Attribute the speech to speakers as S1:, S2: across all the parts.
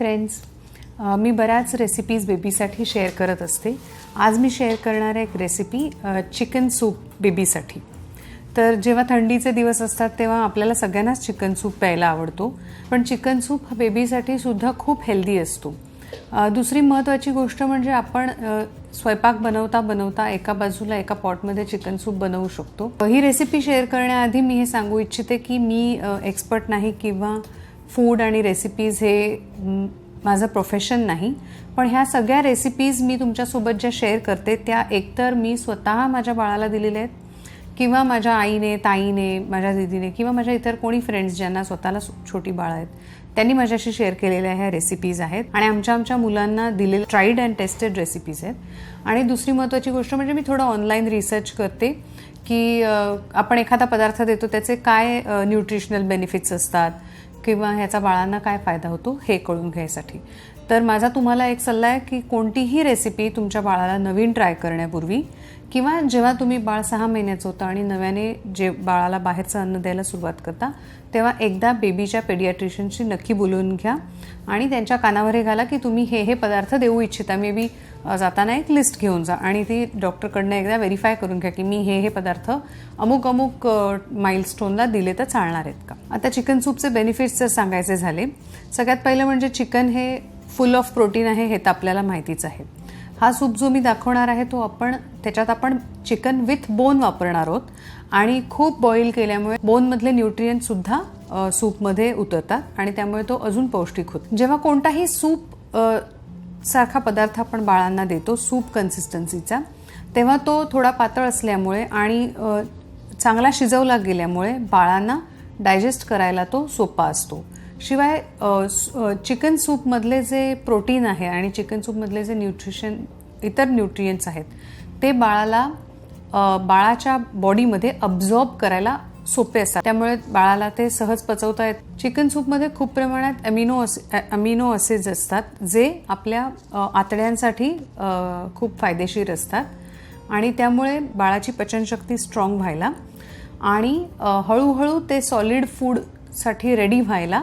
S1: Friends मी बऱ्याच recipes बेबीसाठी share करत असते. आज मी शेअर करणार आहे एक रेसिपी चिकन सूप बेबीसाठी तर जेव्हा थंडीचे दिवस असतात तेव्हा आपल्याला सगळ्यांनाच चिकन सूप प्यायला आवडतो. पण चिकन सूप हा बेबीसाठी सुद्धा खूप हेल्दी असतो. दुसरी महत्त्वाची गोष्ट म्हणजे आपण स्वयंपाक बनवता बनवता एका बाजूला एका पॉटमध्ये चिकन सूप बनवू शकतो. ही रेसिपी शेअर करण्याआधी मी हे सांगू इच्छिते की मी एक्सपर्ट नाही किंवा फूड आणि रेसिपीज हे माझं प्रोफेशन नाही. पण ह्या सगळ्या रेसिपीज मी तुमच्यासोबत ज्या शेअर करते त्या एकतर मी स्वतः माझ्या बाळाला दिलेल्या आहेत किंवा माझ्या आईने ताईने माझ्या दिदीने किंवा माझ्या इतर कोणी फ्रेंड्स ज्यांना स्वतःला छोटी बाळं आहेत त्यांनी माझ्याशी शेअर केलेल्या ह्या रेसिपीज आहेत. आणि आमच्या आमच्या मुलांना दिलेल्या ट्राईड अँड टेस्टेड रेसिपीज आहेत. आणि दुसरी महत्त्वाची गोष्ट म्हणजे मी थोडं ऑनलाईन रिसर्च करते की आपण एखादा पदार्थ देतो त्याचे काय न्यूट्रिशनल बेनिफिट्स असतात? किंवा ह्याचा बाळांना काय फायदा होतो हे कळून घ्यायसाठी. तर माझा तुम्हाला एक सल्ला आहे की कोणतीही रेसिपी तुमच्या बाळाला नवीन ट्राय करण्यापूर्वी किंवा जेव्हा तुम्ही बाळ सहा महिन्याचं होतं आणि नव्याने जे बाळाला बाहेरचं अन्न द्यायला सुरुवात करता तेव्हा एकदा बेबीच्या पेडियाट्रिशियनशी नक्की बोलवून घ्या आणि त्यांच्या कानावर हे घाला की तुम्ही हे हे पदार्थ देऊ इच्छिता. मे बी जाताना एक लिस्ट घेऊन जा आणि ती डॉक्टरकडनं एकदा व्हेरीफाय करून घ्या की मी हे हे पदार्थ अमुक अमुक माइलस्टोनला दिले तर चालणार आहेत का? आता चिकन सूपचे बेनिफिट्स जर सांगायचे झाले सगळ्यात पहिलं म्हणजे चिकन हे फुल ऑफ प्रोटीन आहे हे तर आपल्याला माहितीच आहे. हा सूप जो मी दाखवणार आहे तो आपण त्याच्यात आपण चिकन विथ बोन वापरणार आहोत. आणि खूप बॉईल केल्यामुळे बोनमधले न्यूट्रियंटसुद्धा सूपमध्ये उतरतात आणि त्यामुळे तो अजून पौष्टिक होतो. जेव्हा कोणताही सूप सारखा पदार्थ आपण बाळांना देतो सूप कन्सिस्टन्सीचा तेव्हा तो थोडा पातळ असल्यामुळे आणि चांगला शिजवला गेल्यामुळे बाळांना डायजेस्ट करायला तो सोपा असतो. शिवाय चिकन सूपमधले जे प्रोटीन आहे आणि चिकन सूपमधले जे न्यूट्रिशन इतर न्यूट्रियंट्स आहेत ते बाळाला बाळाच्या बॉडीमध्ये अब्झॉर्ब करायला सोपे असतात. त्यामुळे बाळाला ते सहज पचवता येत. चिकन सूपमध्ये खूप प्रमाणात अमिनो अमिनो असेज असतात जे आपल्या आतड्यांसाठी खूप फायदेशीर असतात. आणि त्यामुळे बाळाची पचनशक्ती स्ट्रॉंग व्हायला आणि हळूहळू ते सॉलिड फूडसाठी रेडी व्हायला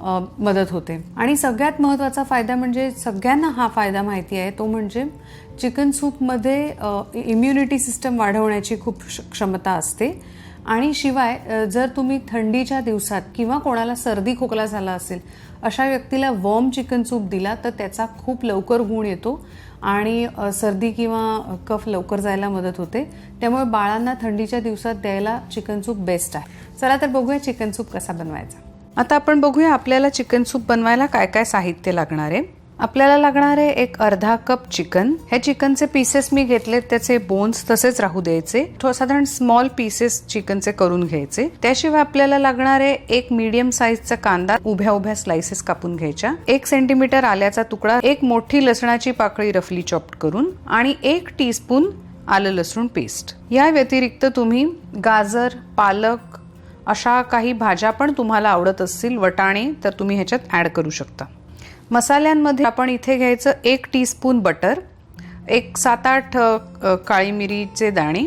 S1: मदत होते. आणि सगळ्यात महत्त्वाचा फायदा म्हणजे सगळ्यांना हा फायदा माहिती आहे तो म्हणजे चिकन सूपमध्ये इम्युनिटी सिस्टम वाढवण्याची खूप क्षमता असते. आणि शिवाय जर तुम्ही थंडीच्या दिवसात किंवा कोणाला सर्दी खोकला झाला असेल अशा व्यक्तीला वॉर्म चिकन सूप दिला तर त्याचा खूप लवकर गुण येतो आणि सर्दी किंवा कफ लवकर जायला मदत होते. त्यामुळे बाळांना थंडीच्या दिवसात द्यायला चिकन सूप बेस्ट आहे. चला तर बघूया चिकन सूप कसा बनवायचा. आता आपण बघूया आपल्याला चिकन सूप बनवायला काय काय साहित्य लागणार आहे. आपल्याला लागणार आहे एक अर्धा कप चिकन. हे चिकनचे पीसेस मी घेतले त्याचे बोन्स तसेच राहू द्यायचे. साधारण स्मॉल पीसेस चिकनचे करून घ्यायचे. त्याशिवाय आपल्याला लागणार आहे एक मीडियम साईजचा कांदा उभ्या उभ्या स्लाइसेस कापून घ्यायच्या. एक सेंटीमीटर आल्याचा तुकडा एक मोठी लसणाची पाकळी रफली चॉप्ड करून आणि एक टीस्पून आलं लसूण पेस्ट या व्यतिरिक्त तुम्ही गाजर पालक अशा काही भाज्या पण तुम्हाला आवडत असतील वटाणे तर तुम्ही ह्याच्यात ॲड करू शकता. मसाल्यांमध्ये आपण इथे घ्यायचं एक टीस्पून बटर एक सात आठ काळी मिरीचे दाणे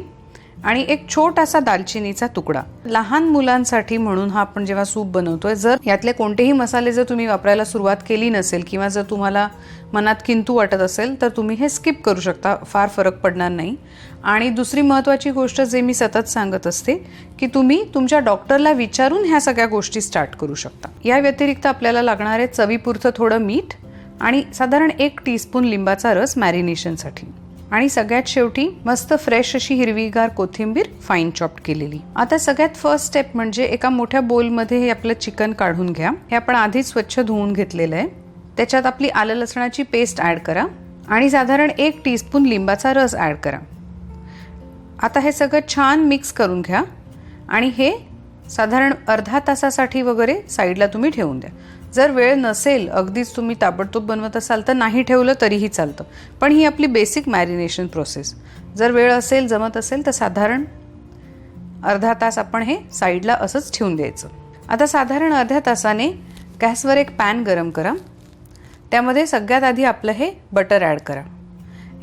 S1: आणि एक छोटासा दालचिनीचा तुकडा. लहान मुलांसाठी म्हणून हा आपण जेव्हा सूप बनवतोय जर यातले कोणतेही मसाले जर तुम्ही वापरायला सुरुवात केली नसेल किंवा जर तुम्हाला मनात किंतू वाटत असेल तर तुम्ही हे स्किप करू शकता फार फरक पडणार नाही. आणि दुसरी महत्त्वाची गोष्ट जे मी सतत सांगत असते की तुम्ही तुमच्या डॉक्टरला विचारून ह्या सगळ्या गोष्टी स्टार्ट करू शकता. या व्यतिरिक्त आपल्याला लागणारे चवीपुरतं थोडं मीठ आणि साधारण एक टीस्पून लिंबाचा रस मॅरिनेशनसाठी. आणि सगळ्यात शेवटी मस्त फ्रेश अशी हिरवीगार कोथिंबीर फाईन चॉप्ड केलेली. आता सगळ्यात फर्स्ट स्टेप म्हणजे एका मोठ्या बोलमध्ये हे आपलं चिकन काढून घ्या. हे आपण आधीच स्वच्छ धुवून घेतलेलं आहे. त्याच्यात आपली आलं लसणाची पेस्ट ॲड करा आणि साधारण एक टीस्पून लिंबाचा रस ॲड करा. आता हे सगळं छान मिक्स करून घ्या. आणि हे साधारण अर्धा तासासाठी वगैरे साईडला तुम्ही ठेवून द्या. जर वेळ नसेल अगदीच तुम्ही ताबडतोब बनवत असाल तर नाही ठेवलं तरीही चालतं. पण ही आपली बेसिक मॅरिनेशन प्रोसेस जर वेळ असेल जमत असेल तर साधारण अर्धा तास आपण हे साईडला असंच ठेवून द्यायचं. आता साधारण अर्ध्या तासाने गॅसवर एक पॅन गरम करा. त्यामध्ये सगळ्यात आधी आपलं हे बटर ॲड करा.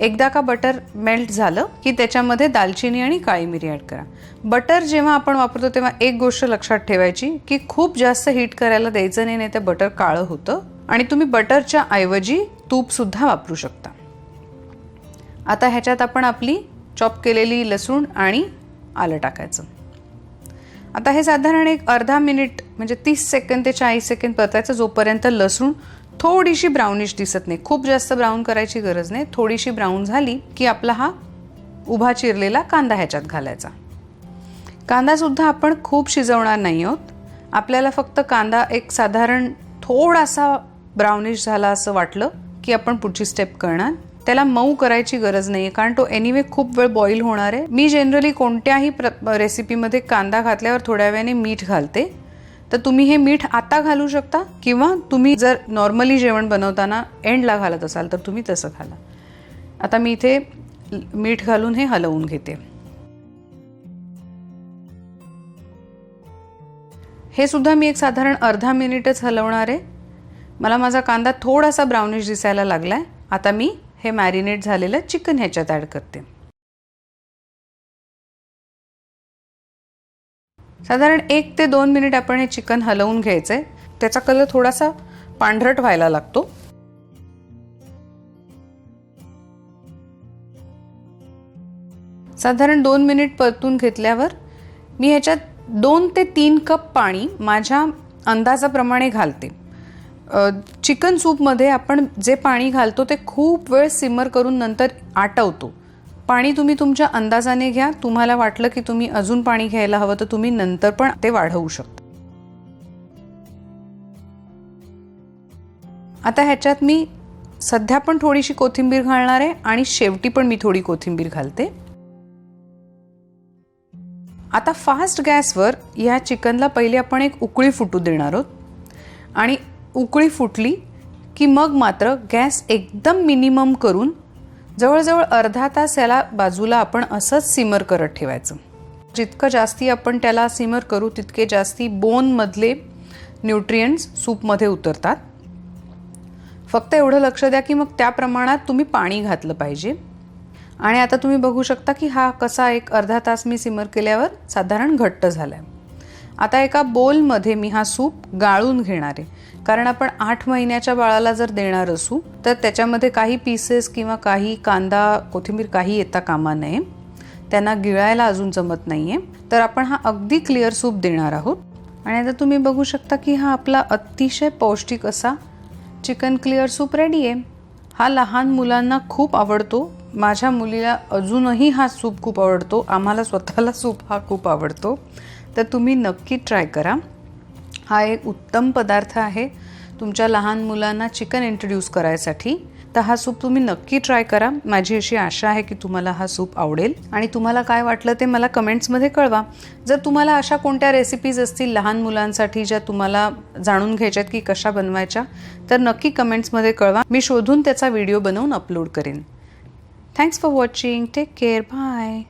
S1: एकदा का बटर मेल्ट झालं की त्याच्यामध्ये दालचिनी आणि काळी मिरी ॲड करा. बटर जेव्हा आपण वापरतो तेव्हा एक गोष्ट लक्षात ठेवायची की खूप जास्त हीट करायला द्यायचं नाही नाही ते बटर काळं होतं आणि तुम्ही बटरच्या ऐवजी तूपसुद्धा वापरू शकता. आता ह्याच्यात आपण आपली चॉप केलेली लसूण आणि आलं टाकायचं. आता हे साधारण एक अर्धा मिनिट म्हणजे तीस सेकंद ते चाळीस सेकंद परतायचं जोपर्यंत लसूण थोडीशी ब्राउनिश दिसत नाही. खूप जास्त ब्राऊन करायची गरज नाही. थोडीशी ब्राऊन झाली की आपला हा उभा चिरलेला कांदा ह्याच्यात घालायचा. कांदासुद्धा आपण खूप शिजवणार नाही आहोत. आपल्याला फक्त कांदा एक साधारण थोडासा ब्राउनिश झाला असं वाटलं की आपण पुढची स्टेप करणार. त्याला मऊ करायची गरज नाही आहे कारण तो एनिवे खूप वेळ बॉईल होणार आहे. मी जनरली कोणत्याही प्र रेसिपीमध्ये कांदा घातल्यावर थोड्या वेळाने मीठ घालते. तर तुम्ही हे मीठ आता घालू शकता किंवा तुम्ही जर नॉर्मली जेवण बनवताना एंडला घालत असाल तर तुम्ही तसं घाला. आता मी इथे मीठ घालून हे हलवून घेते. हे सुद्धा मी एक साधारण अर्धा मिनिटच हलवणार आहे. मला माझा कांदा थोडासा ब्राउनिश दिसायला लागला आहे आता मी हे मॅरिनेट झालेलं चिकन ह्याच्यात ॲड करते. साधारण एक ते दोन मिनिट आपण हे चिकन हलवून घ्यायचं आहे त्याचा कलर थोडासा पांढरट व्हायला लागतो. साधारण दोन मिनिट परतून घेतल्यावर मी ह्याच्यात दोन ते तीन कप पाणी माझ्या अंदाजाप्रमाणे घालते. चिकन सूपमध्ये आपण जे पाणी घालतो ते खूप वेळ सिमर करून नंतर आटवतो. पाणी तुम्ही तुमच्या अंदाजाने घ्या. तुम्हाला वाटलं की तुम्ही अजून पाणी घ्यायला हवं तर तुम्ही नंतर पण ते वाढवू शकता. आता ह्याच्यात मी सध्या पण थोडीशी कोथिंबीर घालणार आहे आणि शेवटी पण मी थोडी कोथिंबीर घालते. आता फास्ट गॅसवर ह्या चिकनला पहिले आपण एक उकळी फुटू देणार आहोत. आणि उकळी फुटली की मग मात्र गॅस एकदम मिनिमम करून जवळजवळ अर्धा तास याला बाजूला आपण असंच सिमर करत ठेवायचं. जितकं जास्ती आपण त्याला सिमर करू तितके जास्ती बोनमधले न्यूट्रियंट्स सूपमध्ये उतरतात. फक्त एवढं लक्ष द्या की मग त्या प्रमाणात तुम्ही पाणी घातलं पाहिजे. आणि आता तुम्ही बघू शकता की हा कसा एक अर्धा तास मी सिमर केल्यावर साधारण घट्ट झाला आहे आता एका बोलमध्ये मी हा सूप गाळून घेणार आहे. कारण आपण आठ महिन्याच्या बाळाला जर देणार असू तर त्याच्यामध्ये काही पीसेस किंवा काही कांदा कोथिंबीर काही येता कामा नये. त्यांना गिळायला अजून जमत नाही आहे तर आपण हा अगदी क्लिअर सूप देणार आहोत. आणि आता तुम्ही बघू शकता की हा आपला अतिशय पौष्टिक असा चिकन क्लिअर सूप रेडी आहे. हा लहान मुलांना खूप आवडतो. माझ्या मुलीला अजूनही हा सूप खूप आवडतो. आम्हाला स्वतःला सूप हा खूप आवडतो. तर तुम्ही नक्की ट्राय करा. हा एक उत्तम पदार्थ आहे तुमच्या लहान मुलांना चिकन इंट्रोड्यूस करायसाठी. तर हा सूप तुम्ही नक्की ट्राय करा. माझी अशी आशा आहे की तुम्हाला हा सूप आवडेल. आणि तुम्हाला काय वाटलं ते मला कमेंट्समध्ये कळवा. जर तुम्हाला अशा कोणत्या रेसिपीज असतील लहान मुलांसाठी ज्या तुम्हाला जाणून घ्यायच्यात की कशा बनवायच्या तर नक्की कमेंट्समध्ये कळवा. मी शोधून त्याचा व्हिडिओ बनवून अपलोड करेन. Thanks for watching take care bye